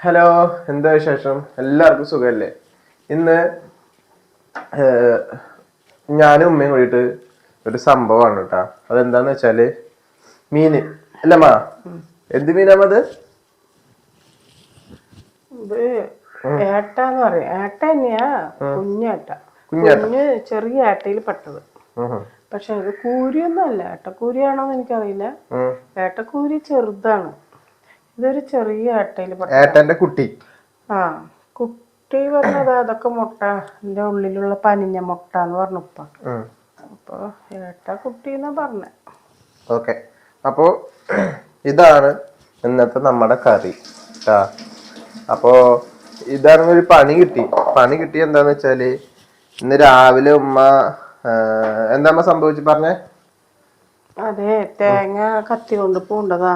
Hello എന്താ വിശേഷം? എല്ലാവർക്കും സുഖമല്ലേ ഇന്ന് ഞാനും ഉമ്മയും കൂടിയിട്ട് ഒരു സംഭവമാണ് കേട്ടാ അതെന്താന്ന് വെച്ചാൽ മീന്. അല്ലമ്മാ എന്ത് മീനാമത് ഇത് ഏട്ടാന്ന് പറയും. ഏട്ട തന്നെയാ കുഞ്ഞേട്ട കുഞ്ഞ് ചെറിയ ഏട്ടയിൽ പെട്ടത്. പക്ഷെ ഇത് കൂരിയൊന്നും അല്ല. ഏട്ടക്കൂരിയാണോന്ന് എനിക്കറിയില്ല. ഏട്ടക്കൂരി ചെറുതാണ്. ഇതൊരു ചെറിയ ഏട്ടയിൽ പെട്ട ഏട്ടന്റെ കുട്ടി. ആ കുട്ടി പറഞ്ഞത് അതൊക്കെ മുട്ട എന്റെ ഉള്ളിലുള്ള പനിഞ്ഞ മുട്ട എന്ന് പറഞ്ഞു ഉപ്പ. അപ്പൊ ഏട്ട കുട്ടി എന്നാ പറഞ്ഞ. ഓക്കെ. അപ്പോ ഇതാണ് ഇന്നത്തെ നമ്മുടെ കറി. അപ്പോ ഇതാണ് ഒരു പണി കിട്ടി. പണി കിട്ടി എന്താന്ന് വെച്ചാൽ ഇന്ന് രാവിലെ ഉമ്മ എന്താ സംഭവിച്ചു പറഞ്ഞേ? അതെ തേങ്ങ കത്തി കൊണ്ട് പൂണ്ടതാ.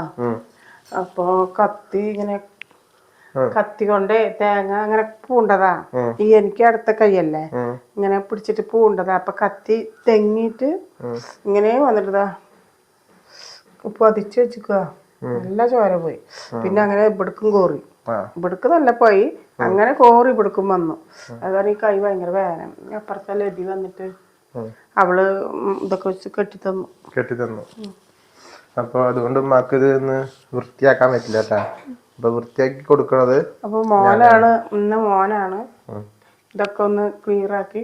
അപ്പൊ കത്തി ഇങ്ങനെ കത്തി കൊണ്ട് തേങ്ങ അങ്ങനെ പൂണ്ടതാ. ഈ എനിക്ക് അടുത്ത കൈയല്ലേ. ഇങ്ങനെ പിടിച്ചിട്ട് പൂണ്ടതാ. അപ്പൊ കത്തി തെങ്ങിയിട്ട് ഇങ്ങനെ വന്നിട്ടതാ. പതിച്ചു വെച്ചിക്കുക നല്ല ചോര പോയി. പിന്നെ അങ്ങനെ ഇവിടക്കും കോറി. ഇവിടുക്ക് നല്ല പോയി. അങ്ങനെ കോറി ഇവിടക്കും വന്നു. അതുകൊണ്ട് ഈ കൈ ഭയങ്കര വേദന. അപ്പുറത്തെ ലതി വന്നിട്ട് അവൾ ഇതൊക്കെ വെച്ച് കെട്ടിത്തന്നു. കെട്ടി തന്നു അപ്പൊ അതുകൊണ്ട് ഉമ്മാക്ക് ഇത് ഒന്ന് വൃത്തിയാക്കാൻ പറ്റില്ല കേട്ടാ അപ്പൊ വൃത്തിയാക്കി കൊടുക്കണത് അപ്പൊ മോനാണ് ഇന്ന് മോനാണ്. ഇതൊക്കെ ഒന്ന് ക്ലിയർ ആക്കി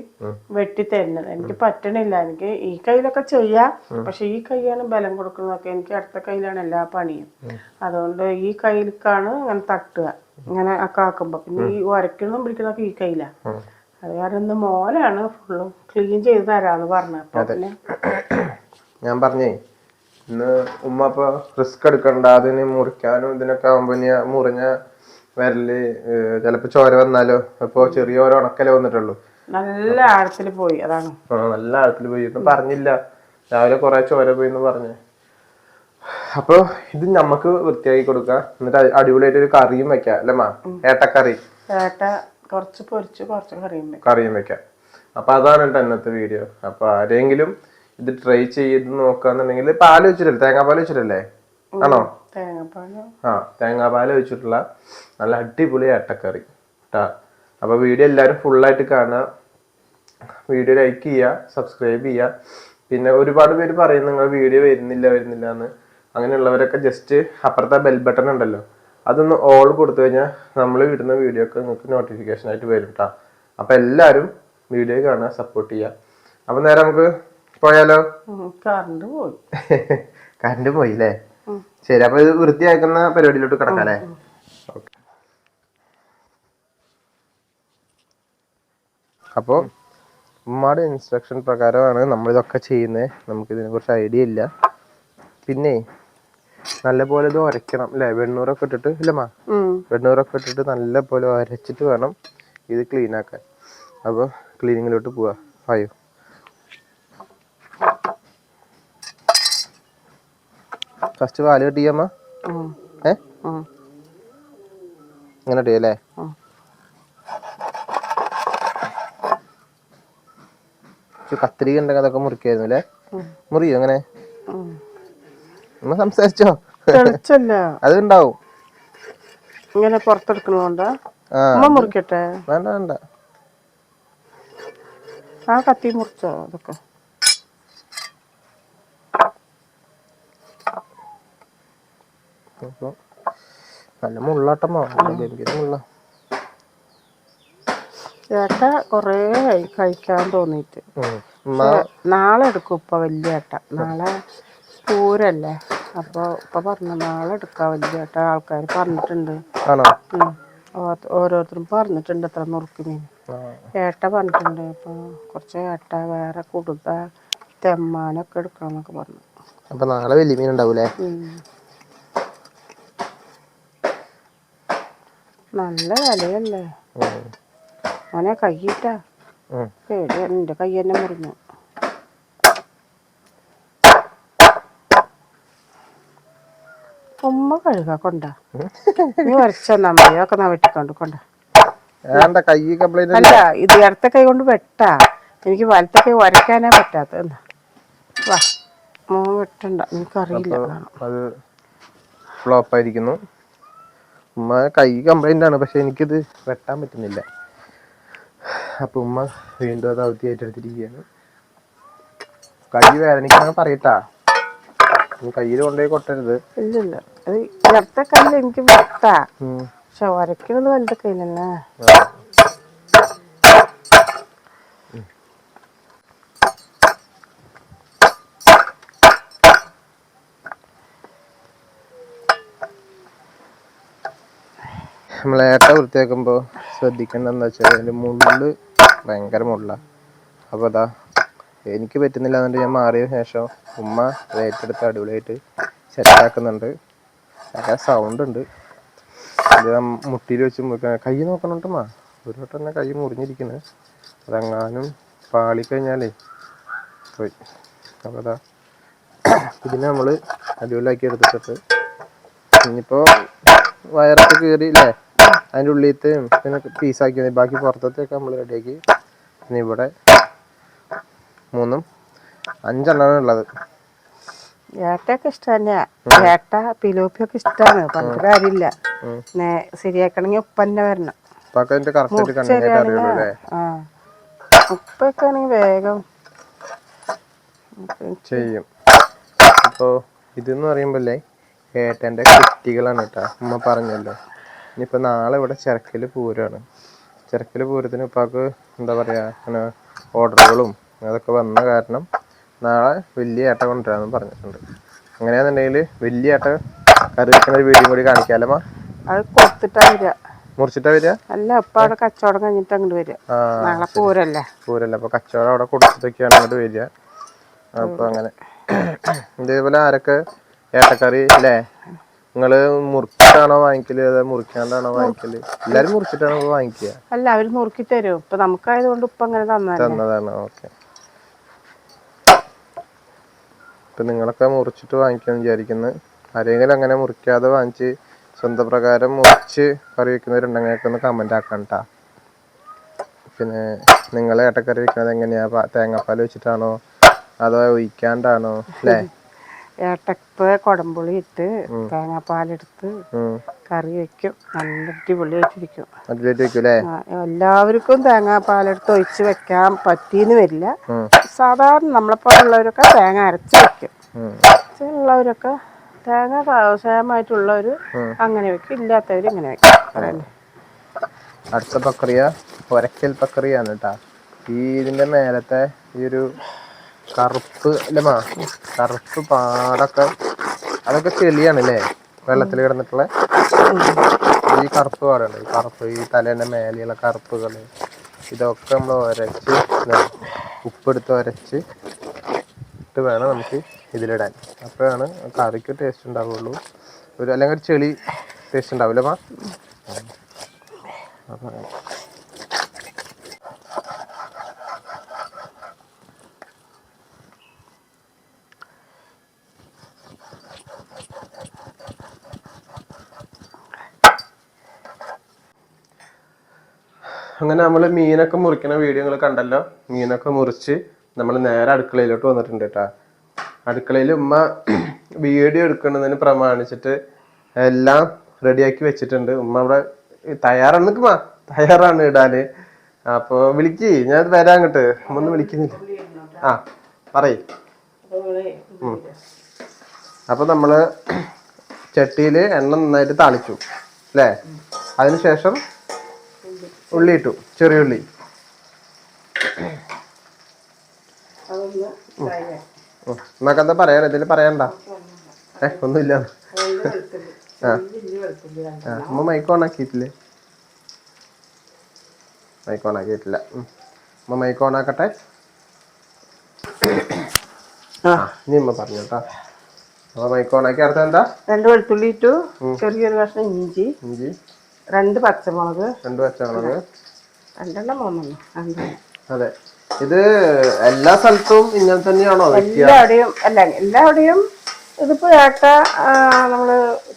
വെട്ടി തരുന്നത്. എനിക്ക് പറ്റണില്ല. എനിക്ക് ഈ കയ്യിലൊക്കെ ചെയ്യാം പക്ഷെ ഈ കൈയാണ് ബലം കൊടുക്കുന്നതൊക്കെ. എനിക്ക് അടുത്ത കയ്യിലാണ് എല്ലാ പണിയും. അതുകൊണ്ട് ഈ കയ്യിലേക്കാണ് അങ്ങനെ തട്ടുക. ഇങ്ങനെ ഒക്കെ ആക്കുമ്പോ. പിന്നെ ഈ ഉരയ്ക്കുന്നതും പിടിക്കുന്നതൊക്കെ ഈ കയ്യിലാ. അത് കാരണം ഇന്ന് മോനാണ് ഫുള്ളും ക്ലീൻ ചെയ്ത് തരാന്ന് പറഞ്ഞു അപ്പൊ പിന്നെ ഞാൻ പറഞ്ഞേ ഇന്ന് ഉമ്മ ഇപ്പൊ റിസ്ക് എടുക്കണ്ട. അതിന് മുറിക്കാനും ഇതിനൊക്കെ ആവുമ്പോ ഇനി ആ മുറിഞ്ഞ വിരൽ ചിലപ്പോ ചോര വന്നാലോ? അപ്പൊ ചെറിയ ഓരോ ഉണക്കലേ വന്നിട്ടുള്ളൂ. നല്ല ആഴത്തിൽ പോയി അതാണ്. ആ നല്ല ആഴത്തിൽ പോയി. ഒന്നും പറഞ്ഞില്ല. രാവിലെ കുറെ ചോര പോയി എന്ന് പറഞ്ഞു. അപ്പൊ ഇത് നമുക്ക് വൃത്തിയാക്കി കൊടുക്കാം. എന്നിട്ട് അ- അടിപൊളിയായിട്ട് ഒരു കറിയും വെക്കാം അല്ലേ മാ? ഏട്ടക്കറി ഏട്ട കുറച്ച് പൊരിച്ച് കുറച്ച് കറിയും വെക്കും. കറിയും വെക്കാം. അപ്പൊ അതാണ് കേട്ടോ ഇന്നത്തെ വീഡിയോ. അപ്പൊ ആരെങ്കിലും ഇത് ട്രൈ ചെയ്ത് നോക്കാന്നുണ്ടെങ്കിൽ പാൽ വെച്ചിട്ടല്ലേ തേങ്ങാപ്പാൽ വെച്ചിട്ടല്ലേ ആണോ? തേങ്ങാപ്പാൽ. ആ തേങ്ങാപ്പാൽ വെച്ചിട്ടുള്ള നല്ല അടിപൊളി അട്ടക്കറി കേട്ടാ അപ്പൊ വീഡിയോ എല്ലാവരും ഫുള്ളായിട്ട് കാണുക. വീഡിയോ ലൈക്ക് ചെയ്യുക സബ്സ്ക്രൈബ് ചെയ്യുക. പിന്നെ ഒരുപാട് പേര് പറയും നിങ്ങൾ വീഡിയോ വരുന്നില്ല വരുന്നില്ല എന്ന്. അങ്ങനെയുള്ളവരൊക്കെ ജസ്റ്റ് അപ്പുറത്തെ ബെൽ ബട്ടൺ ഉണ്ടല്ലോ. അതൊന്ന് ഓൾ കൊടുത്തു കഴിഞ്ഞാൽ നമ്മൾ വിടുന്ന വീഡിയോ ഒക്കെ നിങ്ങൾക്ക് നോട്ടിഫിക്കേഷൻ ആയിട്ട് വരും കേട്ടോ അപ്പൊ എല്ലാവരും വീഡിയോ കാണുക സപ്പോർട്ട് ചെയ്യുക. അപ്പൊ നേരെ നമുക്ക് പോയാലോ? കറണ്ട് പോയി. കറണ്ട് പോയി അല്ലേ ശരി അപ്പൊ ഇത് വൃത്തിയാക്കുന്ന പരിപാടിയിലോട്ട് കിടക്കാം അല്ലേ അപ്പോൾ ഉമ്മയുടെ ഇൻസ്ട്രക്ഷൻ പ്രകാരമാണ് നമ്മൾ ഇതൊക്കെ ചെയ്യുന്നത് നമുക്ക് ഇതിനെ കുറിച്ച് ഐഡിയ ഇല്ല. പിന്നെ നല്ലപോലെ ഇത് ഉരയ്ക്കണം അല്ലേ വെണ്ണൂറൊക്കെ ഇട്ടിട്ട് ഇല്ലമ്മ വെണ്ണൂറൊക്കെ ഇട്ടിട്ട് നല്ലപോലെ ഉരച്ചിട്ട് വേണം ഇത് ക്ലീൻ ആക്കാൻ. അപ്പോൾ ക്ലീനിങ്ങിലോട്ട് പോവാ. ആയോ ഫസ്റ്റ് പാൽ കെട്ടിയമ്മ ഏ? ഇങ്ങനെ ഇട്ടിയല്ലേ കത്തിരിക്ക ഉണ്ടെങ്കിൽ അതൊക്കെ മുറിക്കായിരുന്നു അല്ലേ? മുറിയോ അങ്ങനെ സംസാരിച്ചോ? അതുണ്ടാവും. ഇങ്ങനെ പുറത്തെടുക്കണോണ്ടാ മുറിക്കട്ടെ? വേണ്ട വേണ്ട. ആ കത്തി മുറിച്ചോ അതൊക്കെ? അപ്പൊ നല്ല മുള്ളാട്ടമാണ് ഗംഭീര മുള്ള. ഏട്ട കൊറേ കഴിക്കാൻ തോന്നിയിട്ട് പക്ഷെ നാളെ എടുക്കും ഇപ്പൊ വലിയ ഏട്ട. നാളെ പൂരല്ലേ അപ്പൊ ഇപ്പൊ പറഞ്ഞു നാളെ എടുക്കാം വലിയ ഏട്ട. ആൾക്കാർ പറഞ്ഞിട്ടുണ്ട്. ഓരോരുത്തരും പറഞ്ഞിട്ടുണ്ട് എത്ര നുറുക്ക് മീൻ ഏട്ട പറഞ്ഞിട്ടുണ്ട് അപ്പൊ കുറച്ച് ഏട്ട വേറെ കുടുത തെമ്മാനൊക്കെ എടുക്കണം എന്നൊക്കെ പറഞ്ഞു. അപ്പൊ നാളെ വലിയ മീൻ ഉണ്ടാവൂലേ? നല്ല വിലയല്ലേ. മോനെ കൈയിട്ടാ. പേടിയാണ് എന്റെ കൈ തന്നെ മുറിഞ്ഞു. ഉമ്മ കഴുകാ കൊണ്ട. നീ വരച്ചെന്നാ മതി. അതൊക്കെ ഞാൻ വെട്ടിക്കൊണ്ട് കൊണ്ട. അല്ല ഇത് ഇടത്തെ കൈ കൊണ്ട് വെട്ടാ. എനിക്ക് വലത്തെ കൈ വരയ്ക്കാനേ പറ്റാത്ത എന്നാ വാ. മോൻ വെട്ടണ്ട. എനിക്കറിയില്ല അത് ഫ്ലോപ്പ് ആയിരിക്കുന്നു. ഉമ്മ കൈ കംപ്ലൈന്റ് ആണ് പക്ഷെ എനിക്കിത് വെട്ടാൻ പറ്റുന്നില്ല. അപ്പൊ ഉമ്മ വീണ്ടും അത് അവധി ഏറ്റെടുത്തിരിക്കുകയാണ് കൈ വേദനിക്കാൻ പറയട്ടാ. കയ്യിൽ കൊണ്ടുപോയി കൊട്ടരുത്. ഇല്ലില്ല. അത് ഇടത്തെ കയ്യിൽ എനിക്ക് വെട്ടാ. പക്ഷെ ഉരക്കണത് വലുത് കയ്യിലല്ലേ? നമ്മൾ ഏട്ട വൃത്തിയാക്കുമ്പോൾ ശ്രദ്ധിക്കേണ്ട എന്താ വെച്ചാൽ അതിന്റെ മുള്ള് ഭയങ്കര മുള്ള. അപ്പോൾ അതാ എനിക്ക് പറ്റുന്നില്ല എന്നിട്ട് ഞാൻ മാറിയ ശേഷം ഉമ്മ അത് ഏറ്റെടുത്ത് അടിപൊളിയായിട്ട് സെറ്റാക്കുന്നുണ്ട്. നല്ല സൗണ്ട് ഉണ്ട്. ഞാൻ മുട്ടിയിൽ വെച്ച് കൈ നോക്കണോട്ടുമാ ഒരു വട്ടം തന്നെ കൈ മുറിഞ്ഞിരിക്കുന്നത് അതെങ്ങാനും പാളിക്കഴിഞ്ഞാലേ പോയി. അപ്പോൾ അതാ ഇതിനെ നമ്മൾ അടിപൊളിയാക്കി എടുത്തിട്ട് ഇനിയിപ്പോൾ വയറൊക്കെ കയറി അല്ലേ അതിന്റെ ഉള്ളിലത്തെ പിന്നെ പീസാക്കി മതി ബാക്കി പുറത്തൊക്കെ നമ്മൾ റെഡിയാക്കി പിന്നെ ഇവിടെ മൂന്നും അഞ്ചെണ്ണമാണ് ഉള്ളത്. ഏട്ടയൊക്കെ ഇഷ്ടമല്ല ഏട്ട പിലോപ്പിയൊക്കെ ഇഷ്ടമാണ് പറഞ്ഞിട്ട് കാര്യമില്ല. ശരിയാക്കണമെങ്കിൽ ഉപ്പന്നെ വരണം. ഉപ്പൊക്കെ ആണെങ്കിൽ വേഗം ചെയ്യും. അപ്പോൾ ഇതെന്ന് പറയുമ്പോഴേ ഏട്ടന്റെ കുട്ടികളാണ് കേട്ടോ. അമ്മ പറഞ്ഞല്ലോ. ഇനിയിപ്പോൾ നാളെ ഇവിടെ ചിരക്കിൽ പൂരമാണ് ചിരക്കിൽ പൂരത്തിന് ഉപ്പാക്ക് എന്താ പറയുക അങ്ങനെ ഓർഡറുകളും അതൊക്കെ വന്ന കാരണം നാളെ വലിയ ഏട്ട കൊണ്ടുവരാമെന്ന് പറഞ്ഞിട്ടുണ്ട്. അങ്ങനെയാണെന്നുണ്ടെങ്കിൽ വലിയ ഏട്ട കറി വെക്കുന്ന ഒരു വീഡിയോ കൂടി കാണിക്കാലോ അത് കൊടുത്തിട്ടാ വരിക. മുറിച്ചിട്ടാ വരിക? അല്ല ഇപ്പൊ അവിടെ കച്ചവടം കഴിഞ്ഞിട്ട് അങ്ങോട്ട് വരിക. നാളെ പൂരല്ലേ? പൂരല്ല അപ്പോൾ കച്ചവടം അവിടെ കൊടുത്തിട്ടൊക്കെയാണ് അങ്ങോട്ട് വരിക. അപ്പോൾ അങ്ങനെ. ഇതേപോലെ ആരൊക്കെ ഏട്ടക്കറി അല്ലേ നിങ്ങൾ മുറിച്ചിട്ടാണോ വാങ്ങിക്കൽ? അതോ മുറിക്കാണ്ടാണോ വാങ്ങിക്കൽ? എല്ലാരും മുറിച്ചിട്ടാണോ വാങ്ങിക്കുക അല്ല അവർ മുറുക്കി തരും. ഇപ്പൊ നമുക്കായതുകൊണ്ട് ഉപ്പ അങ്ങനെ തന്നതാണ് ഓക്കെ. ഇപ്പൊ നിങ്ങളൊക്കെ മുറിച്ചിട്ട് വാങ്ങിക്കാന്ന് വിചാരിക്കുന്നു. ആരെങ്കിലും അങ്ങനെ മുറിക്കാതെ വാങ്ങിച്ച് സ്വന്തം പ്രകാരം മുറിച്ച് കറി വെക്കുന്നവരുണ്ടെങ്കിൽ ഒക്കെ ഒന്ന് കമന്റ് ആക്കണം പിന്നെ നിങ്ങൾ ഏട്ടക്കറി വെക്കുന്നത് എങ്ങനെയാ? തേങ്ങാപ്പാൽ വെച്ചിട്ടാണോ? അതോ ഒഴിക്കാണ്ടാണോ? അല്ലേ? ഏട്ടപ്പ് കൊടമ്പുളി ഇട്ട് തേങ്ങാപ്പാലെടുത്ത് എടുത്ത് കറി വെക്കും. നല്ല അടിപൊളിയായിട്ടിരിക്കും എല്ലാവർക്കും തേങ്ങാപ്പാലെടുത്ത് ഒഴിച്ച് വെക്കാൻ പറ്റിയെന്ന് വരില്ല. സാധാരണ നമ്മളെപ്പോലുള്ളവരൊക്കെ തേങ്ങ അരച്ച് വെക്കും. ഉള്ളവരൊക്കെ തേങ്ങ സേമായിട്ടുള്ളവർ ഉം. അങ്ങനെ വെക്കും. ഇല്ലാത്തവർ ഇങ്ങനെ വെക്കും. അടുത്ത പ്രക്രിയ ഒരക്കൽ കേട്ടാ ഈ ഇതിന്റെ മേലത്തെ ഈ ഒരു കറുപ്പ് അല്ലേ കറുപ്പ് പാടൊക്കെ അതൊക്കെ ചെളിയാണ് അല്ലേ വെള്ളത്തിൽ കിടന്നിട്ടുള്ള? ഈ കറുപ്പ് പാടുണ്ട് ഈ കറുപ്പ് ഈ തലേന്റെ മേലെയുള്ള കറുപ്പുകൾ. ഇതൊക്കെ നമ്മൾ ഒരച്ച് ഉപ്പെടുത്ത് ഒരച്ച് ഇട്ട് വേണം നമുക്ക് ഇതിലിടാൻ. അപ്പോഴാണ് കറിക്ക് ടേസ്റ്റ് ഉണ്ടാവുള്ളൂ. ഒരു അല്ലെങ്കിൽ ഒരു ചെളി ടേസ്റ്റ് ഉണ്ടാവില്ല മാ? അങ്ങനെ നമ്മൾ മീനൊക്കെ മുറിക്കുന്ന വീഡിയോ നിങ്ങൾ കണ്ടല്ലോ? മീനൊക്കെ മുറിച്ച് നമ്മൾ നേരെ അടുക്കളയിലോട്ട് വന്നിട്ടുണ്ട് കേട്ടോ. അടുക്കളയിൽ ഉമ്മ വീഡിയോ എടുക്കുന്നതിന് പ്രമാണിച്ചിട്ട് എല്ലാം റെഡിയാക്കി വെച്ചിട്ടുണ്ട്. ഉമ്മ അവിടെ തയ്യാറാണ്. നിൽക്കുമാ തയ്യാറാണ് ഇടാന്. അപ്പോൾ വിളിക്ക്. ഞാൻ വരാൻ അങ്ങോട്ട്. ഒന്ന് വിളിക്കുന്നില്ല. ആ പറയ്. അപ്പോൾ അപ്പൊ നമ്മൾ ചട്ടിയിൽ എണ്ണ നന്നായിട്ട് താളിച്ചു. അല്ലേ? അതിനുശേഷം ഉള്ളി ഇട്ടു ചെറിയ ഉള്ളി. അതൊന്ന് try ചെയ്യാം. എന്നൊക്കെ എന്താ പറയാൻ? ഇതിൽ പറയണ്ട ഏ ഒന്നുമില്ല. ആ, അമ്മ മൈക്ക് ഓൺ ആക്കിയിട്ടില്ലേ? മൈക്ക് ഓണാക്കിയിട്ടില്ല അമ്മ മൈക്ക് ഓണാക്കട്ടെ ആ, ആ ഇനി അമ്മ പറഞ്ഞു കേട്ടോ. അപ്പൊ മൈക്ക് ഓണാക്കി അർത്ഥം എന്താ? രണ്ട് വെളുത്തുള്ളി ഇട്ടു. ചെറിയൊരു കഷ്ണം ഇഞ്ചി. ഇഞ്ചി. രണ്ട് പച്ചമുളക്. രണ്ട് പച്ചമുളക്. രണ്ടെണ്ണം മൂന്നെണ്ണം. അതെ. ഇത് എല്ലാ സ്ഥലത്തും ഇങ്ങനെ തന്നെയാണോ എല്ലാവിടെയും അല്ല എല്ലാവിടെയും ഇതിപ്പോ ഏട്ട നമ്മൾ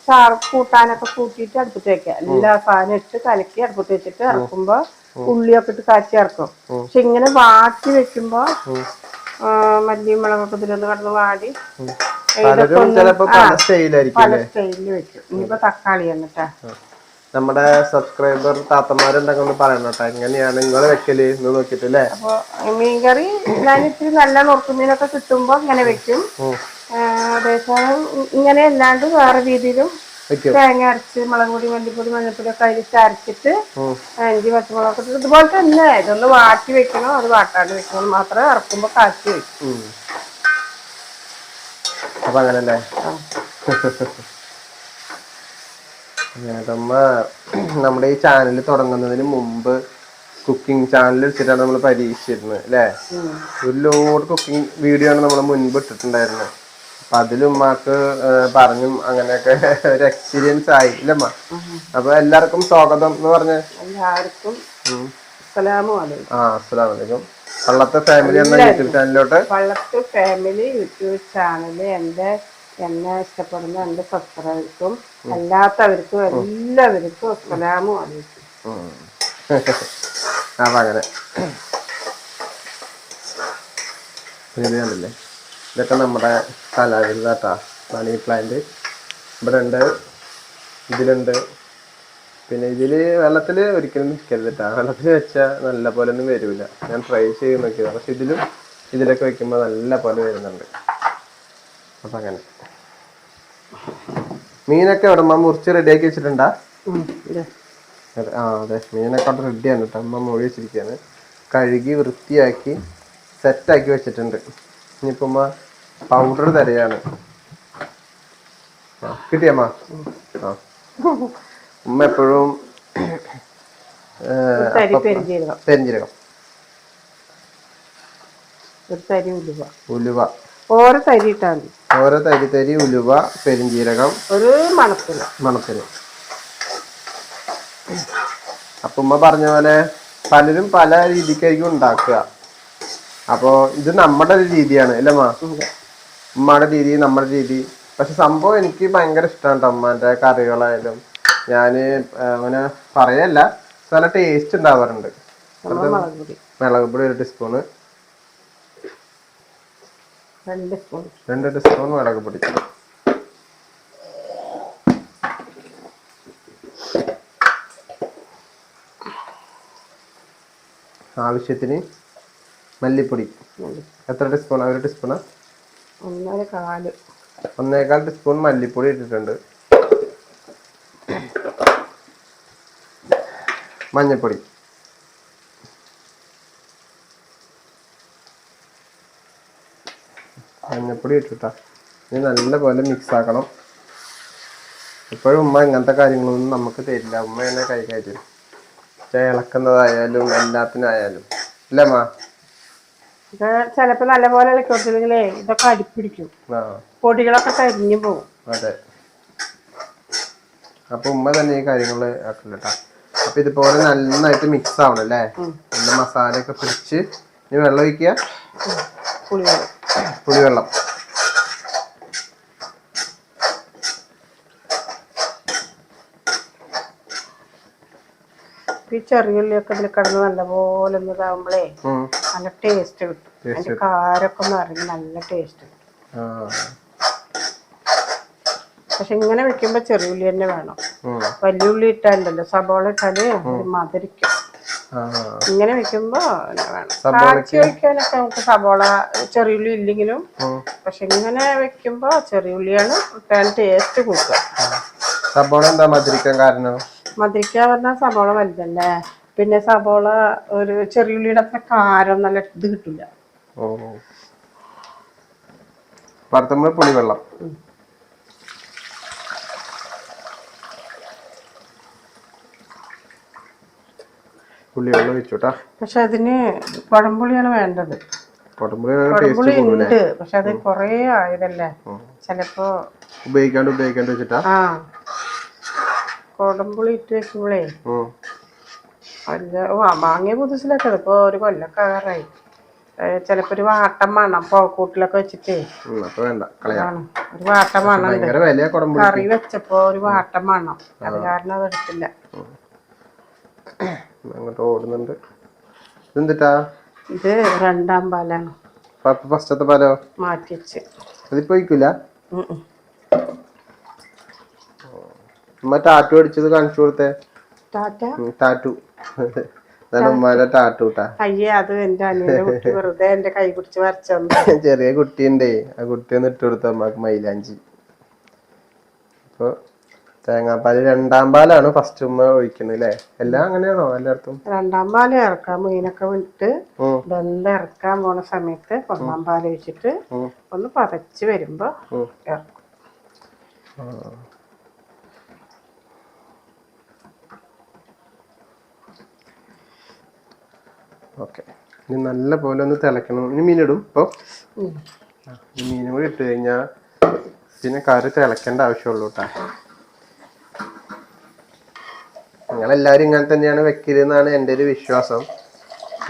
ചാർ കൂട്ടാനൊക്കെ കൂട്ടിയിട്ട് അടുപ്പത്ത് വെക്കുക. എല്ലാ സാധനം ഇട്ട് കലക്കി അടുപ്പത്ത് വെച്ചിട്ട് ഇറക്കുമ്പോ ഉള്ളിയൊക്കെ ഇട്ട് കാച്ചി ഇറക്കും. പക്ഷെ ഇങ്ങനെ വാട്ടി വെക്കുമ്പോ മല്ലി മല്ലിയും മുളകൊക്കെ ഇതിലൊന്ന് കടന്ന് വാടി. പല സ്റ്റൈലിൽ വെക്കും. ഇനിയിപ്പോ തക്കാളി എന്നിട്ടാ നമ്മുടെ സബ്സ്ക്രൈബർ താത്തമാരുണ്ടെങ്കിൽ ഒന്ന് പറയണം കേട്ടോ. എങ്ങനെയാണ് നിങ്ങൾ വെക്കൽ എന്ന് നോക്കിട്ട് അല്ലേ അപ്പൊ മീൻകറി ഞാൻ ഇത്തിരി നല്ല നുറുക്കുന്നതിനൊക്കെ കിട്ടുമ്പോ ഇങ്ങനെ വെക്കും. അതേസമയം ഇങ്ങനെ അല്ലാണ്ട് വേറെ രീതിയിലും തേങ്ങ അരച്ച് മുളക് പൊടി മല്ലിപ്പൊടി മഞ്ഞപ്പൊടി ഒക്കെ അരിച്ച് അരച്ചിട്ട് അഞ്ചു ഇട്ടിട്ട് ഇതുപോലെ തന്നെ ഇതൊന്ന് വാട്ടി വെക്കണം. അത് വാട്ടാണ്ട് വെക്കണം. മാത്രമേ ഇറക്കുമ്പോ കാച്ചി വെക്കും. അപ്പൊ അങ്ങനല്ലേ? ആ. നേതമ്മ നമ്മുടെ ഈ ചാനൽ തുടങ്ങുന്നതിന് മുമ്പ് കുക്കിംഗ് ചാനൽ എടുത്തിട്ടാണ് നമ്മൾ പരീക്ഷിച്ചിരുന്നത് അല്ലേ? ഒരു ലോഡ് കുക്കിംഗ് വീഡിയോ ആണ് നമ്മൾ മുൻപ് ഇട്ടിട്ടുണ്ടായിരുന്നത്. അപ്പൊ അതിലും ഉമ്മാക്ക് പറഞ്ഞും അങ്ങനെയൊക്കെ ഒരു എക്സ്പീരിയൻസ് ആയി ഇല്ലമ്മ അപ്പൊ എല്ലാവർക്കും സ്വാഗതം എന്ന് പറഞ്ഞ? എല്ലാവർക്കും ആ അസ്സലാം വലൈക്കും പള്ളത്തെ ഫാമിലി എന്ന യൂട്യൂബ് ചാനലിലോട്ട് ഫാമിലി യൂട്യൂബ് ചാനൽ എന്റെ എന്നെ ഇഷ്ടപ്പെടുന്ന എന്റെ സബ്സ്ക്രൈബർക്കും അല്ലാത്തവർക്കും എല്ലാവർക്കും അസ്സലാമു അലൈക്കും. അപ്പൊ ഇതൊക്കെ നമ്മുടെ കലാവിരുതാട്ടാ മണി പ്ലാന്റ് ഇവിടെ ഉണ്ട് ഇതിലുണ്ട്. പിന്നെ ഇതിൽ വെള്ളത്തിൽ ഒരിക്കലും നിൽക്കരുത് കേട്ടോ വെള്ളത്തിൽ വെച്ചാൽ നല്ല പോലെ ഒന്നും വരില്ല ഞാൻ ട്രൈ ചെയ്ത് നോക്കിയത്. പക്ഷെ ഇതിലും ഇതിലൊക്കെ വെക്കുമ്പോൾ നല്ല പോലെ വരുന്നുണ്ട്. അപ്പം അങ്ങനെ. മീനൊക്കെ ഇവിടെ അമ്മ മുറിച്ച് റെഡിയാക്കി വെച്ചിട്ടുണ്ടാ. ആ അതെ. മീനൊക്കെ അവിടെ റെഡിയാണ് കേട്ടോ. അമ്മ മൊഴി വെച്ചിരിക്കുകയാണ് കഴുകി വൃത്തിയാക്കി സെറ്റാക്കി വെച്ചിട്ടുണ്ട്. ഇനിയിപ്പോൾ അമ്മ പൗഡർ തരയാണ് കിട്ടിയമ്മ ആ. ഉമ്മ എപ്പോഴും പെരിഞ്ഞിരകം പെരിഞ്ചീരകം. ഉലുവ. ഓരോ തരി ഇട്ടാൽ മതി. ഓരോ തരി തരി ഉലുവ പെരിഞ്ചീരകം ഒരു മണത്തിന് മണത്തിന് അപ്പൊ ഉമ്മ പറഞ്ഞ പോലെ പലരും പല രീതിക്കായിരിക്കും ഉണ്ടാക്കുക. അപ്പോ ഇത് നമ്മുടെ ഒരു രീതിയാണ് അല്ലേ മാ ഉമ്മയുടെ രീതി നമ്മുടെ രീതി. പക്ഷെ സംഭവം എനിക്ക് ഭയങ്കര ഇഷ്ടമാണ് ഉമ്മാന്റെ കറികളായാലും. ഞാൻ അങ്ങനെ പറയല്ല. നല്ല ടേസ്റ്റ് ഉണ്ടാവാറുണ്ട്. മുളക് പൊടി. ഒരു ടീസ്പൂണ് രണ്ട് സ്പൂൺ രണ്ട് ടീസ്പൂൺ മുളക് പൊടി. ആവശ്യത്തിന് മല്ലിപ്പൊടി. എത്ര ടീസ്പൂൺ ഒരു ടീസ്പൂണാ ഒന്നര കാൽ. ഒന്നേകാൽ ടീസ്പൂൺ മല്ലിപ്പൊടി ഇട്ടിട്ടുണ്ട്. മഞ്ഞൾപ്പൊടി മഞ്ഞൾപ്പൊടി ഇട്ടിട്ടാ. ഇത് നല്ലപോലെ മിക്സ് ആക്കണം. ഇപ്പോഴും ഉമ്മ ഇങ്ങനത്തെ കാര്യങ്ങളൊന്നും നമുക്ക് തരില്ല. ഉമ്മ തന്നെ കൈകാര്യം പക്ഷേ ഇളക്കുന്നതായാലും എല്ലാത്തിനായാലും അല്ലേ ഇത് ചിലപ്പോ നല്ലപോലെ ഇളക്കി കൊടുത്തില്ലെങ്കിലേ ഇതൊക്കെ അടിപ്പിടിക്കും. പൊടികളൊക്കെ കരിഞ്ഞു പോകും. അതെ. അപ്പൊ ഉമ്മ തന്നെ ഈ കാര്യങ്ങൾ ആക്കില്ല കേട്ടോ അപ്പൊ ഇതുപോലെ നന്നായിട്ട് മിക്സ് ആവണം അല്ലേ നല്ല മസാലയൊക്കെ പിടിച്ച്. ഇനി വെള്ളം ഒഴിക്കുക പുളികൾ പുളിവെള്ളം. ഈ ചെറിയുള്ളിയൊക്കെ ഇതിൽ കിടന്ന് നല്ലപോലെ ഒന്ന് ഇതാവുമ്പോഴേ നല്ല ടേസ്റ്റ് കിട്ടും. അതിന്റെ കാരൊക്കെ ഒന്ന് അറിഞ്ഞ് നല്ല ടേസ്റ്റ് കിട്ടും. പക്ഷെ ഇങ്ങനെ വെക്കുമ്പോ ചെറിയുള്ളി തന്നെ വേണം. വലിയ ഉള്ളി ഇട്ടാലല്ലോ സബോള ഇട്ടാൽ മധുരിക്കും. ഇങ്ങനെ വെക്കുമ്പോ കാച്ചി വെക്കാനൊക്കെ നമുക്ക് സബോള ചെറിയുള്ളി ഇല്ലെങ്കിലും പക്ഷെ ഇങ്ങനെ വെക്കുമ്പോ ചെറിയുള്ളിയാണ് ടേസ്റ്റ് കൂട്ടുക സബോള എന്താ മധുരിക്കാൻ കാരണം? മധുരിക്ക പറഞ്ഞാൽ സബോള വലുതല്ലേ? പിന്നെ സബോള ഒരു ചെറിയുള്ളിയുടെ അത്ര കാരം നല്ല ഇത് കിട്ടില്ല പുളി വറുത്തുമ്പോൾ പുളിവെള്ളം വെച്ചോട്ടാ ഒഴിച്ചു കേട്ടാ പക്ഷെ അതിന് കുഴമ്പുളിയാണ് വേണ്ടത്. കുഴമ്പുളി ഉണ്ട് പക്ഷെ അത് കുറേ ആയതല്ലേ. ചിലപ്പോ ഉപയോഗിക്കാണ്ട് ഉപയോഗിക്കാണ്ട് വെച്ചിട്ടാ? ആ. കുടമ്പുളി ഇട്ട് വെക്കുമ്പോഴേ ആ മാങ്ങിയ പുതുസിലൊക്കെ ഇപ്പൊ ഒരു കൊല്ലൊക്കെ ആകാറായി. ചിലപ്പോ ഒരു വാട്ടം മണം പോക്കൂട്ടിലൊക്കെ വെച്ചിട്ടേ. ഒരു വാട്ടം വിലയാ കറി വെച്ചപ്പോ ഒരു വാട്ടം മണം അത്. കാരണം അത് എടുത്തില്ല. അങ്ങോട്ട് ഓടുന്നുണ്ട്. ഇതെന്തിട്ടാ? ഇത് രണ്ടാം പാലാണ്. ഫസ്റ്റത്തെ പാലോ? മാറ്റി വെച്ച്. അതിപ്പോ ഉം. ഉമ്മ ടാറ്റു അടിച്ചത് കാണിച്ചു കൊടുത്തേ. ടാറ്റ? ഉം, ടാറ്റു. അതാണ് ഉമ്മാന്റെ ടാറ്റു ട്ടാ. അയ്യേ അത് എന്റെ അനിയന്റെ കുട്ടി വെറുതെ എന്റെ കൈ പിടിച്ച് വരച്ചു ചെറിയ കുട്ടിയുണ്ടേ. ആ കുട്ടി ഒന്ന് ഇട്ട് കൊടുത്ത അമ്മയ്ക്ക് മൈലാഞ്ചി. അപ്പൊ തേങ്ങാപ്പാൽ രണ്ടാം പാലാണ് ഫസ്റ്റ് ഉമ്മ ഒഴിക്കുന്നത് അല്ലേ എല്ലാം അങ്ങനെയാണോ എല്ലായിടത്തും? രണ്ടാം പാൽ ഇറക്കാം മീനൊക്കെ വിട്ട് വെള്ളം ഇറക്കാൻ പോണ സമയത്ത് ഒന്നാം പാൽ ഒഴിച്ചിട്ട് ഒന്ന് പതച്ച് വരുമ്പോ ഇറക്കും. ഓക്കെ. ഇനി നല്ല പോലെ ഒന്ന് തിളക്കണം. ഇനി മീനിടും ഇപ്പൊ? മീനും കൂടി ഇട്ട് കഴിഞ്ഞാൽ പിന്നെ കറി തിളക്കേണ്ട ആവശ്യമുള്ളൂ കേട്ടാ നിങ്ങളെല്ലാരും ഇങ്ങനെ തന്നെയാണ് വെക്കലെന്നാണ് എന്റെ ഒരു വിശ്വാസം.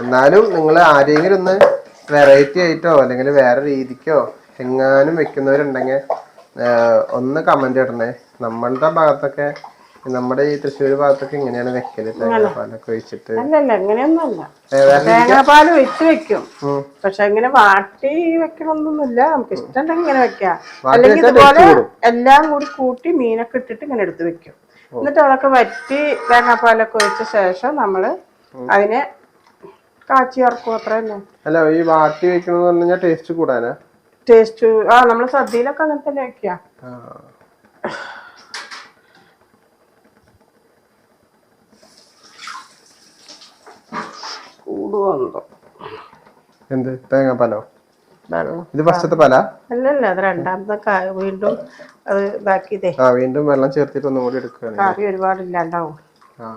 എന്നാലും നിങ്ങൾ ആരെങ്കിലും ഒന്ന് വെറൈറ്റി ആയിട്ടോ അല്ലെങ്കിൽ വേറെ രീതിക്കോ എങ്ങാനും വെക്കുന്നവരുണ്ടെങ്കിൽ ഒന്ന് കമന്റ് ഇടണേ. നമ്മളുടെ ഭാഗത്തൊക്കെ നമ്മുടെ ഈ തൃശ്ശൂർ ഭാഗത്തൊക്കെ ഇങ്ങനെയാണ് വെക്കൽ. തേങ്ങാപ്പാലൊക്കെ ഒഴിച്ചിട്ട്. അല്ലല്ല അങ്ങനെയൊന്നുമല്ല. തേങ്ങാപ്പാൽ ഒഴിച്ച് വെക്കും. പക്ഷെ ഇങ്ങനെ വാട്ടി വെക്കണമെന്നൊന്നുമില്ല നമുക്ക് ഇഷ്ടം ഇങ്ങനെ വെക്കാം. അല്ലെങ്കിൽ ഇതുപോലെ എല്ലാം കൂടി കൂട്ടി മീനൊക്കെ ഇട്ടിട്ട് ഇങ്ങനെ എടുത്ത് വെക്കും. എന്നിട്ട് അതൊക്കെ വറ്റി തേങ്ങാപ്പാലൊക്കെ ഒഴിച്ച ശേഷം നമ്മൾ അതിനെ കാച്ചി ഇറക്കും അത്ര തന്നെ അല്ല ഈ വാട്ടി വെക്കണമെന്ന് പറഞ്ഞു കഴിഞ്ഞാൽ ടേസ്റ്റ് കൂടാനാ? ടേസ്റ്റ് ആ നമ്മൾ സദ്യയിലൊക്കെ അങ്ങനെ തന്നെ വെക്കുക. കൂടുവോ എന്ത്? തേങ്ങാപ്പാലോ? ഇത് ഫസ്റ്റത്തെ പല? അല്ലല്ല അത് രണ്ടാമത്തെ വീണ്ടും അത് ഇതാക്കിയതേ. ആ വീണ്ടും വെള്ളം ചേർത്തിട്ട് ഒന്നും കൂടി എടുക്കുകയാണ്. കറി ഒരുപാട് ഇല്ലാണ്ടാവും. ആ.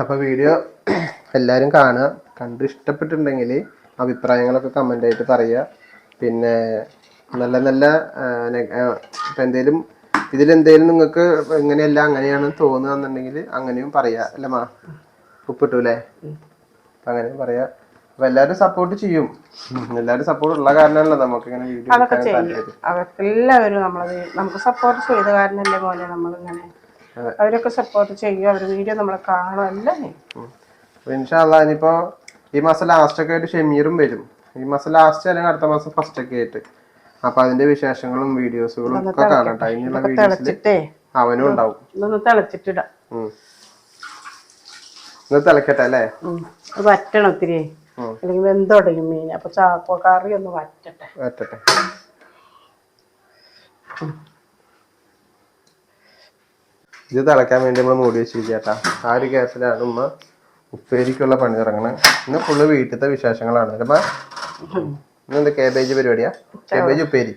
അപ്പൊ വീഡിയോ എല്ലാരും കാണുക. കണ്ട് ഇഷ്ടപ്പെട്ടിട്ടുണ്ടെങ്കിൽ അഭിപ്രായങ്ങളൊക്കെ കമന്റ് ആയിട്ട് പറയുക. പിന്നെ നല്ല നല്ല ഇപ്പൊ എന്തേലും ഇതിലെന്തേലും നിങ്ങൾക്ക് ഇങ്ങനെയല്ല അങ്ങനെയാണ് തോന്നുകയെന്നുണ്ടെങ്കിൽ അങ്ങനെയും പറയാ അല്ലേ മാ? ഉപ്പിട്ടൂലേ അല്ലേ? അങ്ങനെ പറയാ. അപ്പൊ എല്ലാരും സപ്പോർട്ട് ചെയ്യും. എല്ലാരും സപ്പോർട്ട് ഉള്ള കാരണമല്ലോ നമുക്ക് ഇങ്ങനെ വീഡിയോ അതൊക്കെ ചെയ്യും. അവർക്കെല്ലാവരും നമ്മളത് നമുക്ക് സപ്പോർട്ട് ചെയ്ത കാരണല്ലേ പോലെ നമ്മളിങ്ങനെ. അവരൊക്കെ സപ്പോർട്ട് ചെയ്യും. അവർ വീഡിയോ നമ്മളെ കാണും എല്ലാം. ഇൻഷാല്ല ഇനിയിപ്പോ ഈ മാസം ലാസ്റ്റ് ഒക്കെ ആയിട്ട് ഷെമീറും വരും. ഈ മാസം ലാസ്റ്റ് അല്ലെങ്കിൽ അടുത്ത മാസം ഫസ്റ്റ് ഒക്കെ ആയിട്ട്. അപ്പൊ അതിന്റെ വിശേഷങ്ങളും വീഡിയോസുകളും ഒക്കെ കാണാം അതിനുള്ള വീഡിയോസിൽ അവനും ഉണ്ടാവും. തിളച്ചിട്ടിടാം. ഇത് തിളക്കട്ടെ അല്ലേ? അത് വറ്റണം ഒത്തിരി. അല്ലെങ്കിൽ വെന്തൊടയും മീൻ. അപ്പൊ ചാക്കോ കറി ഒന്ന് വറ്റട്ടെ. വറ്റട്ടെ. ഇത് തിളക്കാൻ വേണ്ടി നമ്മൾ മൂടി വെച്ചിരിക്കട്ടാ ആ ഒരു ഗ്യാസിലാണ് ഉമ്മ ഉപ്പേരിക്കുള്ള പണി തുടങ്ങണേ ഇന്ന് ഫുള്ള് വീട്ടിലത്തെ വിശേഷങ്ങളാണ്. അപ്പൊ ഇന്നെന്ത് കേബേജ് പരിപാടിയാ? കേബേജ് ഉപ്പേരി.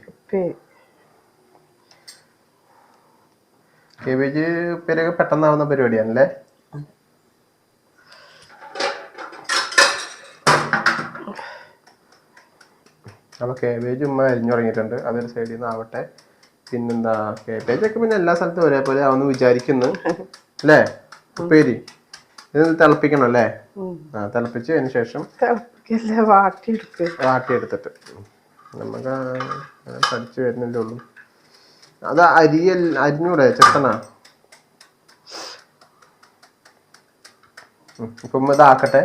കേബേജ് ഉപ്പേരിയൊക്കെ പെട്ടെന്നാവുന്ന പരിപാടിയാണല്ലേ? അപ്പൊ കേബേജ് ഉമ്മ അരിഞ്ഞുറങ്ങിയിട്ടുണ്ട്. അതൊരു സൈഡിൽ നിന്ന് ആവട്ടെ. പിന്നെന്താ കേബേജൊക്കെ പിന്നെ എല്ലാ സ്ഥലത്തും ഒരേപോലെ ആവുമെന്ന് വിചാരിക്കുന്നു. അല്ലേ? ഉപ്പേരി. ഇത് തിളപ്പിക്കണം അല്ലേ. ആ തിളപ്പിച്ച് അതിന് ശേഷം വാട്ടിയെടുത്തിട്ട്. നമുക്ക് പഠിച്ചു വരുന്നല്ലേ ഉള്ളൂ. അത് അരിയൽ അരിഞ്ഞൂടെ ചെത്തണ? ഇപ്പം ഇതാക്കട്ടെ.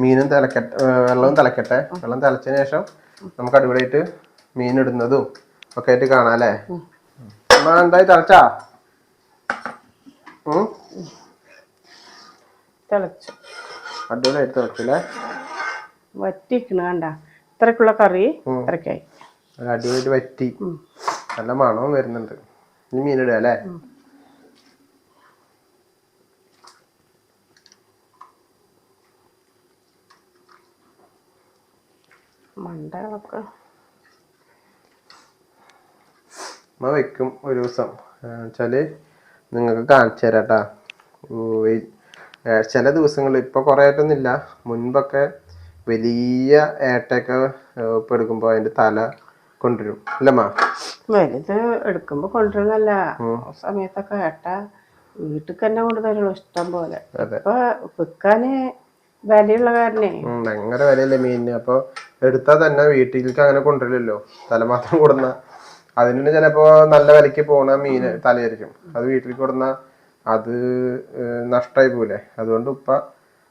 മീനും തിളക്കട്ടെ വെള്ളവും തിളക്കട്ടെ. വെള്ളം തിളച്ചതിന് ശേഷം നമുക്ക് അടിപൊളിയായിട്ട് മീൻ ഇടുന്നതും ഒക്കെ ആയിട്ട് കാണാം അല്ലേ? അമ്മ എന്തായി തിളച്ചാ? തിളച്ചു. അടിപൊളിയായിട്ട് തിളച്ചില്ലേ വറ്റിക്കണ കണ്ട. ഇത്രക്കുള്ള കറി. ഇത്രക്കായി അടിപൊളിയായിട്ട് വറ്റി. നല്ല മണവും വരുന്നുണ്ട്. ഇനി മീനിടുക അല്ലേ? മണ്ടകളൊക്കെ അമ്മ വെക്കും ഒരു ദിവസം. വെച്ചാൽ നിങ്ങൾക്ക് കാണിച്ചു തരാം കേട്ടാ ചില ദിവസങ്ങളിൽ ഇപ്പൊ കുറെ ആയിട്ടൊന്നുമില്ല മുൻപൊക്കെ വലിയ ഏട്ടയൊക്കെ ഇപ്പം എടുക്കുമ്പോ അതിന്റെ തല കൊണ്ടുവരും. അല്ലമ്മ വലുത് എടുക്കുമ്പോൾ കൊണ്ടുവരുന്നല്ല സമയത്തൊക്കെ ഏട്ട വീട്ടിൽ തന്നെ കൊണ്ടുതരുള്ളൂ ഇഷ്ടം പോലെ. ഇപ്പൊ വിൽക്കാന് വിലയുള്ള കാരണേ ഉം, ഭയങ്കര വിലയല്ലേ മീനിന്. അപ്പൊ എടുത്താൽ തന്നെ വീട്ടിലേക്ക് അങ്ങനെ കൊണ്ടുവരില്ലല്ലോ. തല മാത്രം കൊടുന്ന. അതിന് ചിലപ്പോ നല്ല വിലക്ക് പോണ മീന് തലയായിരിക്കും. അത് വീട്ടിൽ കൊടുന്ന അത് നഷ്ടമായി പോലെ അതുകൊണ്ട് ഉപ്പ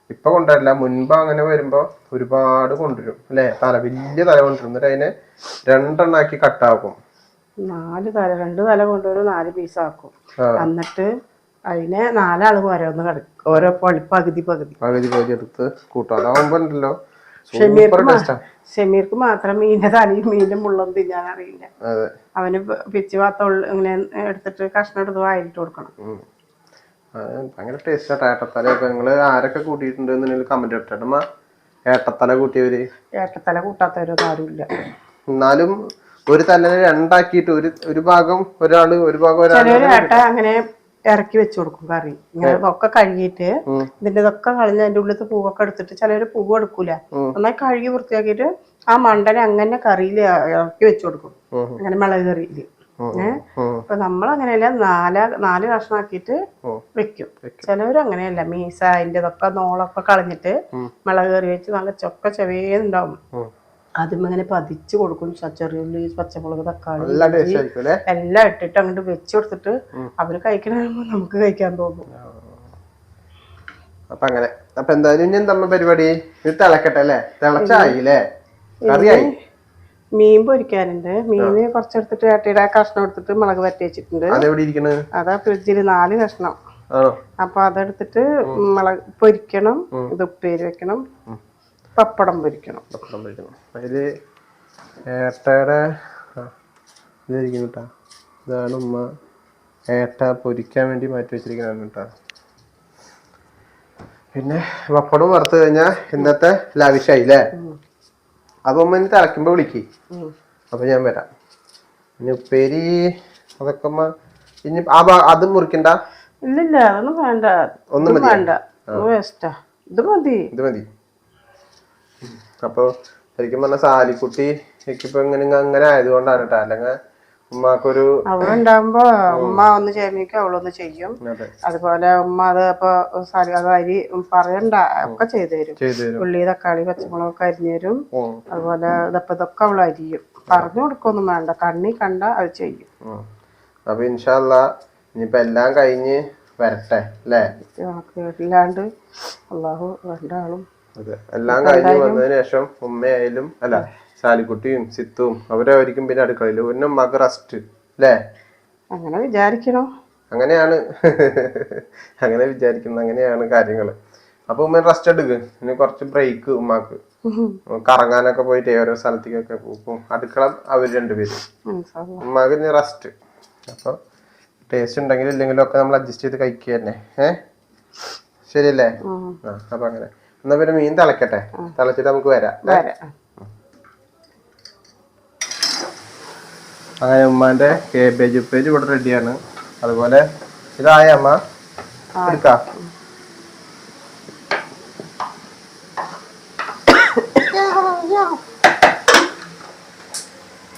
ഇപ്പൊ കൊണ്ടുവരില്ല. മുൻപ് അങ്ങനെ വരുമ്പോ ഒരുപാട് കൊണ്ടുവരും. അല്ലെ? തല വലിയ തല കൊണ്ടുവരും. എന്നിട്ട് അതിനെ രണ്ടെണ്ണാക്കി കട്ടാക്കും. നാല് തല രണ്ട് തല കൊണ്ടുവരും നാല് പീസാക്കും. എന്നിട്ട് അതിനെ നാലാൾ ഓരോന്ന് കിടക്കും ഓരോ പകുതി പകുതി. പകുതി പകുതി എടുത്ത് കൂട്ടും അതാവുമ്പോ സൂപ്പർ ഷമീർക്ക് ഷമീർക്ക് മാത്രം മീനിന്റെ തലയും മീനിന്റെ മുള്ളും തിന്നാൻ അറിയില്ല അവന് പിച്ചു ഭാത്ത ഇങ്ങനെ എടുത്തിട്ട് കഷ്ണം എടുത്ത് വായിലിട്ട് കൊടുക്കണം. ഭയങ്കര ടേസ്റ്റ് ഏട്ടത്തല. ഏട്ടത്തലയൊക്കെ നിങ്ങൾ ആരൊക്കെ കൂട്ടിയിട്ടുണ്ട് എന്നുണ്ടെങ്കിൽ കമന്റ് ഇട്ടമ്മ ഏട്ടത്തല കൂട്ടിയവര്? ഏട്ടത്തല കൂട്ടാത്തവരൊന്നും ആരുമില്ല. എന്നാലും ഒരു തലനെ രണ്ടാക്കിയിട്ട് ഒരു ഒരു ഭാഗം ഒരാൾ ഒരു ഭാഗം ഒരാൾ അങ്ങനെ ഇറക്കി വെച്ചു കൊടുക്കും കറി. ഇങ്ങനെ ഇതൊക്കെ കഴുകിയിട്ട് ഇതിന്റെ ഇതൊക്കെ കളഞ്ഞ് അതിന്റെ ഉള്ളിലത്തെ പൂവൊക്കെ എടുത്തിട്ട് ചിലര് പൂവ് എടുക്കൂല. നന്നായി കഴുകി വൃത്തിയാക്കിയിട്ട് ആ മണ്ടനെ അങ്ങനെ കറിയിൽ ഇറക്കി വെച്ചു കൊടുക്കും. അങ്ങനെ മുളക് കറിയിൽ ഏഹ്. അപ്പൊ നമ്മൾ അങ്ങനെയല്ല നാല നാല് കഷ്ണാക്കിയിട്ട് വെക്കും. ചിലവര് അങ്ങനെയല്ല മീസ അതിന്റെ ഇതൊക്കെ നോളൊക്കെ കളഞ്ഞിട്ട് മുളക് കറി വെച്ച് നല്ല ചൊക്ക ചെവേന്നുണ്ടാവും അതും അങ്ങനെ പതിച്ച് കൊടുക്കും. ചെറിയുള്ളി പച്ചമുളക് തക്കാളി എല്ലാം ഇട്ടിട്ട് അങ്ങോട്ട് വെച്ച് കൊടുത്തിട്ട് അവർ കഴിക്കണ നമുക്ക് കഴിക്കാൻ തോന്നും. അപ്പൊ അങ്ങനെ അപ്പൊ എന്തായാലും ഇനി എന്താ പരിപാടി? ഇത് തിളക്കട്ടെ അല്ലേ? തിളച്ചായി അല്ലേ കറിയായി? മീൻ പൊരിക്കാനുണ്ട്. മീന് കുറച്ചെടുത്തിട്ട് ഏട്ടയുടെ കഷ്ണം എടുത്തിട്ട് മുളക് പറ്റി വെച്ചിട്ടുണ്ട്. അതാ ഫ്രിഡ്ജിൽ നാല് കഷ്ണം. അപ്പൊ അതെടുത്തിട്ട് മുളക് പൊരിക്കണം ഇത് ഉപ്പേരി വെക്കണം. പപ്പടം പൊരിക്കണം. പപ്പടം പൊരിക്കണം. അതിൽ ഏട്ടയുടെ ഇതായിരിക്കും കേട്ടാ ഇതാണ് ഉമ്മ. ഏട്ട പൊരിക്കാൻ വേണ്ടി മാറ്റി വെച്ചിരിക്കുന്നതാണ് കേട്ടാ പിന്നെ പപ്പടം വറുത്ത് കഴിഞ്ഞാൽ ഇന്നത്തെ ലാവിഷായി അല്ലേ അപ്പൊ ഉമ്മ ഇനി തിളക്കുമ്പോ വിളിക്ക്. അപ്പൊ ഞാൻ വരാം. ഇനി ഉപ്പേരി അതൊക്കെ ഉമ്മ ഇനി ആ അത് മുറിക്കണ്ട? ഇല്ലില്ല അതൊന്നും വേണ്ട. ഒന്നും? വേണ്ട. ഇത് മതി. ഇത് മതി. അപ്പൊ ശരിക്കും പറഞ്ഞ സാലിക്കുട്ടി എനിക്കിപ്പോ ഇങ്ങനെ അങ്ങനെ ആയതുകൊണ്ടാണ് കേട്ടോ അല്ലെങ്കിൽ ഉമ്മാക്കൊരു അവളുണ്ടാകുമ്പോ ഉമ്മ ഒന്ന് ചേമിക്കും അവളൊന്ന് ചെയ്യും. അതുപോലെ ഉമ്മ അത് അപ്പൊ അത് അരി പറയണ്ട ഒക്കെ ചെയ്തു തരും. ഉള്ളി തക്കാളി പച്ചമുളകൊക്കെ അരിഞ്ഞു തരും. അതുപോലെ ഇതപ്പൊ ഇതൊക്കെ അവൾ അരിയും. പറഞ്ഞു കൊടുക്കൊന്നും വേണ്ട കണ്ണി കണ്ട അത് ചെയ്യും. അപ്പൊ ഇൻഷാല്ല ഇനിയിപ്പൊ എല്ലാം കഴിഞ്ഞ് വരട്ടെ അല്ലേ? ഇല്ലാണ്ട് അള്ളാഹു രണ്ടാളും അതെ. എല്ലാം കഴിഞ്ഞ് വന്നതിന് ശേഷം ഉമ്മയായാലും അല്ല സാലിക്കുട്ടിയും സിത്തും അവരായിരിക്കും പിന്നെ അടുക്കളയിൽ. പിന്നെ ഉമ്മക്ക് റസ്റ്റ് അല്ലേ അങ്ങനെ വിചാരിക്കണോ. അങ്ങനെയാണ്. അങ്ങനെ വിചാരിക്കുന്നത് അങ്ങനെയാണ് കാര്യങ്ങൾ അപ്പൊ ഉമ്മ റെസ്റ്റ് എടുക്ക്. ഇനി കുറച്ച് ബ്രേക്ക് ഉമ്മാക്ക്. കറങ്ങാനൊക്കെ പോയിട്ട് ഓരോ സ്ഥലത്തേക്കൊക്കെ പോകും അടുക്കള അവർ രണ്ടുപേരും. ഉമ്മാക്ക് ഇനി റെസ്റ്റ് അപ്പൊ ടേസ്റ്റ് ഉണ്ടെങ്കിലും ഇല്ലെങ്കിലും ഒക്കെ നമ്മൾ അഡ്ജസ്റ്റ് ചെയ്ത് കഴിക്കുക തന്നെ. ഏഹ് ശരിയല്ലേ? ആ അപ്പൊ അങ്ങനെ. എന്നാ പിന്നെ മീൻ തിളക്കട്ടെ. തിളച്ചിട്ട് നമുക്ക് വരാം. അങ്ങനെ ഉമ്മാന്റെ കേബേജ് ഉപ്പേജ് ഇവിടെ റെഡിയാണ് അതുപോലെ ഇതായ അമ്മ. എടുക്കാം.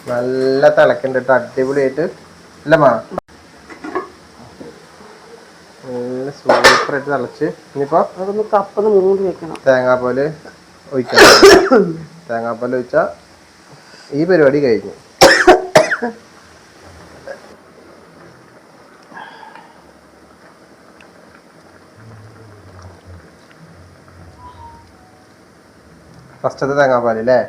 നല്ല തിളക്കണ്ടിട്ട് അടിപൊളിയായിട്ട്. അല്ലമ്മ നല്ല സൂപ്പറായിട്ട് തിളച്ച്. ഇനിയിപ്പോ അതൊന്ന് കപ്പൊന്ന് വെക്കണം. തേങ്ങാപ്പാൽ ഒഴിക്കാം. തേങ്ങാപ്പാൽ ഒഴിച്ചാ ഈ പരിപാടി കഴിഞ്ഞു. ഫസ്റ്റത്തെ തേങ്ങാപ്പാൽ അല്ലേ.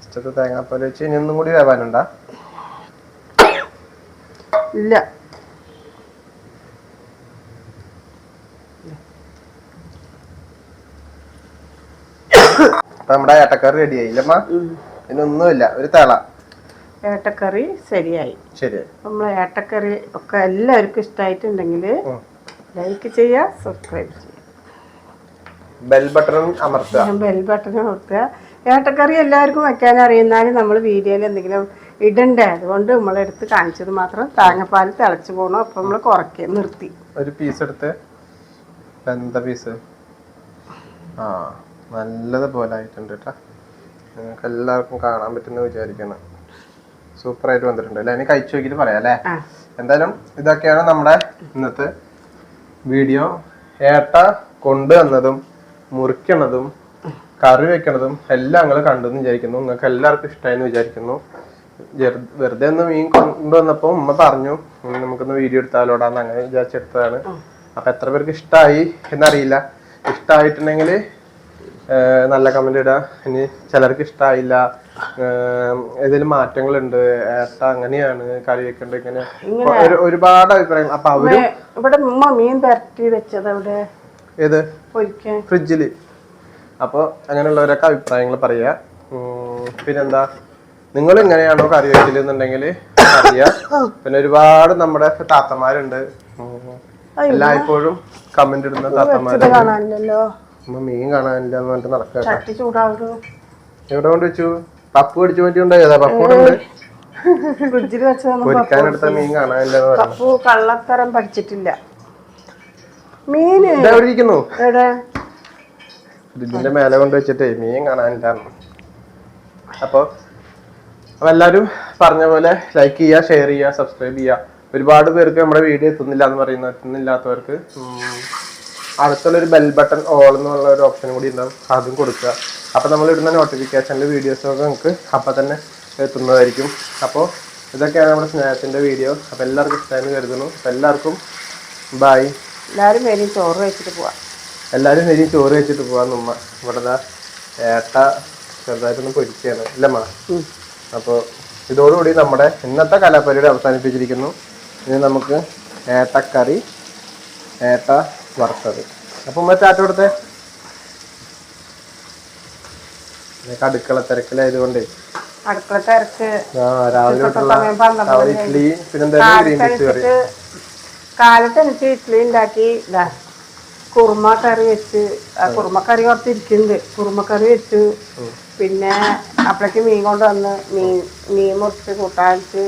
ഫസ്റ്റത്തെ തേങ്ങാപ്പാൽ വെച്ച് ഇനി ഒന്നും കൂടി വേവാനുണ്ടാ? ഇല്ല. നമ്മുടെ ഏട്ടക്കറി റെഡി ആയില്ലമ്മ ഇതിനൊന്നുമില്ല. ഒരു തള. ഏട്ടക്കറി ശരിയായി. ശരി. നമ്മളെ ഏട്ടക്കറി ഒക്കെ എല്ലാവർക്കും ഇഷ്ടമായിട്ടുണ്ടെങ്കിൽ ലൈക്ക് ചെയ്യുക സബ്സ്ക്രൈബ് ചെയ്യുക. ബെൽ ബട്ടൺ അമർത്തുക. ബെൽ ബട്ടൺ അമർത്തുക. ഏട്ടക്കറി എല്ലാവർക്കും വെക്കാൻ അറിയുന്നാലും നമ്മൾ വീഡിയോയിൽ എന്തെങ്കിലും ഇടണ്ടേ? അതുകൊണ്ട് നമ്മളെടുത്ത് കാണിച്ചത് മാത്രം തേങ്ങാപ്പാൽ തിളച്ച് പോകണം അപ്പം നമ്മൾ കുറയ്ക്കുക നിർത്തി. ഒരു പീസ് എടുത്ത്. എന്താ പീസ് ആ നല്ലത് പോലെ ആയിട്ടുണ്ട് കേട്ടാ നിങ്ങൾക്ക് എല്ലാവർക്കും കാണാൻ പറ്റുന്ന വിചാരിക്കണം. സൂപ്പറായിട്ട് വന്നിട്ടുണ്ട് അല്ലേ? ഇനി കഴിച്ചു നോക്കിയിട്ട് പറയാം അല്ലേ? എന്തായാലും ഇതൊക്കെയാണ് നമ്മുടെ ഇന്നത്തെ വീഡിയോ ഏട്ട കൊണ്ടുവന്നതും മുറിക്കണതും കറി വെക്കണതും എല്ലാം നിങ്ങൾ കണ്ടെന്ന് വിചാരിക്കുന്നു. നിങ്ങൾക്ക് എല്ലാവർക്കും ഇഷ്ടമായെന്ന് വിചാരിക്കുന്നു. വെറുതെ ഒന്ന് മീൻ കൊണ്ടുവന്നപ്പോ ഉമ്മ പറഞ്ഞു നമുക്കൊന്ന് വീഡിയോ എടുത്താലോടാന്ന്. അങ്ങനെ വിചാരിച്ചെടുത്തതാണ്. അപ്പൊ എത്ര പേർക്ക് ഇഷ്ടമായി എന്നറിയില്ല. ഇഷ്ടമായിട്ടുണ്ടെങ്കിൽ നല്ല കമന്റ് ഇടുക ഇനി ചിലർക്ക് ഇഷ്ടമായില്ല ഏതെങ്കിലും മാറ്റങ്ങളുണ്ട്. ഏട്ട അങ്ങനെയാണ് കറി വെക്കേണ്ടത് ഇങ്ങനെ. ഒരു- ഒരുപാട് അഭിപ്രായങ്ങൾ. അപ്പൊ അവർ ഇവിടെ ഉമ്മ മീൻ പരട്ടി വെച്ചത് അവിടെ ഏത്? ഫ്രിഡ്ജിൽ. അപ്പോൾ അങ്ങനെയുള്ളവരൊക്കെ അഭിപ്രായങ്ങൾ പറയാ. പിന്നെന്താ? നിങ്ങൾ എങ്ങനെയാണോ കറി വെക്കലെന്നുണ്ടെങ്കിൽ അറിയാ. പിന്നെ ഒരുപാട് നമ്മുടെ താത്തമാരുണ്ട്. എല്ലായ്പ്പോഴും കമന്റ് ഇടുന്ന ഇത് താത്തമാരുണ്ട്. കാണാനില്ലല്ലോ. ഉമ്മ മീൻ കാണാനില്ല എന്ന് പറഞ്ഞിട്ട് നടക്കുക എവിടെ കൊണ്ട് വെച്ചു? പപ്പ് കടിച്ചു പറ്റിയുണ്ടായതാ പപ്പ് കൂടെ ഉണ്ട് ഫ്രിഡ്ജിൽ വെച്ചതൊന്നും പൊരിക്കാനെടുത്ത മീൻ കാണാനില്ല പപ്പു കള്ളത്തരം പഠിച്ചിട്ടില്ല. മീൻ എവിടെ ഇരിക്കുന്നു? ഇതിന്റെ ഫ്രിഡ്ജിന്റെ മേലെ കൊണ്ട് വെച്ചിട്ടേ മീൻ കാണാനില്ല അപ്പൊ അപ്പൊ എല്ലാവരും പറഞ്ഞ പോലെ ലൈക്ക് ചെയ്യുക ഷെയർ ചെയ്യുക സബ്സ്ക്രൈബ് ചെയ്യുക. ഒരുപാട് പേർക്ക് നമ്മുടെ വീഡിയോ എത്തുന്നില്ല എന്ന് പറയുന്ന എത്തുന്നില്ലാത്തവർക്ക് അടുത്തുള്ളൊരു ബെൽ ബട്ടൺ ഓൾ എന്നുള്ള ഒരു ഓപ്ഷൻ കൂടി ഉണ്ടാവും. അതും കൊടുക്കുക. അപ്പൊ നമ്മൾ ഇടുന്ന നോട്ടിഫിക്കേഷനിൽ വീഡിയോസൊക്കെ നമുക്ക് അപ്പൊ തന്നെ എത്തുന്നതായിരിക്കും. അപ്പോൾ ഇതൊക്കെയാണ് നമ്മുടെ സ്നേഹത്തിന്റെ വീഡിയോ അപ്പൊ എല്ലാവർക്കും ഇഷ്ടമായി കരുതുന്നു. അപ്പൊ എല്ലാവർക്കും ബൈ എല്ലാരും വരും ചോറ് വെച്ചിട്ട് പോവാം. എല്ലാരും ശരി ചോറ് വെച്ചിട്ട് പോവാന്ന് ഉമ്മ. ഇവിടെ ഏട്ട ചെറുതായിട്ടൊന്ന് പൊരിക്കുകയാണ് ഇല്ലമ്മ? അപ്പോൾ ഇതോടുകൂടി നമ്മുടെ ഇന്നത്തെ കലാപരിപാടി അവസാനിപ്പിച്ചിരിക്കുന്നു. ഇനി നമുക്ക് ഏട്ടക്കറി ഏട്ട വറുത്തത്. അപ്പോൾ ഉമ്മ ചാറ്റ കൊടുത്തേ. ഇതൊക്കെ അടുക്കള തിരക്കിലായതുകൊണ്ടേ. അടുക്കള തിരക്ക്. രാവിലെ തൊട്ടുള്ള ഇഡ്ഡലി പിന്നെന്താ കാലത്തനുസരിച്ച് കാലത്തനുസരിച്ച് ഇഡ്ഡലി ഉണ്ടാക്കി ഇതാ. കുറുമ കറി വെച്ച് ആ കുറുമ കറി കുറുമക്കറി ഇരിക്കുന്നുണ്ട് കുറുമ കറി വെച്ചു പിന്നെ അപ്പഴേക്ക് മീൻ കൊണ്ട് വന്ന് മീൻ മീൻ മുറിച്ച് കൂട്ടാനിച്ച്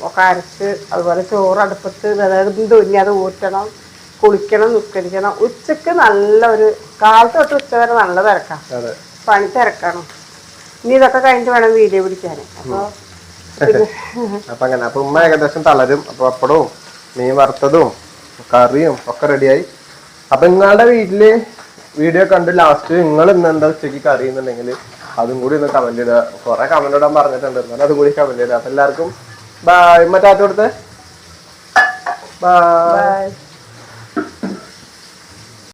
ഒക്കെ അരച്ച് അതുപോലെ ചോറ് അടുപ്പത്ത് അതായത് തുന്നി അത് ഊറ്റണം കുളിക്കണം നിസ്കരിക്കണം. ഉച്ചയ്ക്ക് നല്ല ഒരു കാലത്ത് തൊട്ട് ഉച്ച വരെ നല്ല തിരക്കാം. പണി തിരക്കണം. ഇനി ഇതൊക്കെ കഴിഞ്ഞിട്ട് വേണം വീഡിയോ പിടിക്കാൻ അപ്പോൾ അപ്പൊ അങ്ങനെ. അപ്പൊ ഉമ്മ ഏകദേശം തളരും. അപ്പൊ അപ്പടവും മീൻ വറുത്തതും കറിയും ഒക്കെ റെഡിയായി അപ്പൊ നിങ്ങളുടെ വീട്ടിൽ വീഡിയോ കണ്ട് ലാസ്റ്റ് നിങ്ങൾ ഇന്ന് എന്താ ഉച്ചയ്ക്ക് കറി എന്നുണ്ടെങ്കിൽ അതും കൂടി ഒന്ന് കമന്റ് ഇടുക. കുറെ കമന്റ് ഇടാൻ പറഞ്ഞിട്ടുണ്ട്. എന്നാലും അതും കൂടി കമന്റ് ഇടുക. അപ്പൊ എല്ലാവർക്കും ബൈ മറ്റാറ്റ കൊടുത്തേ? Bye bye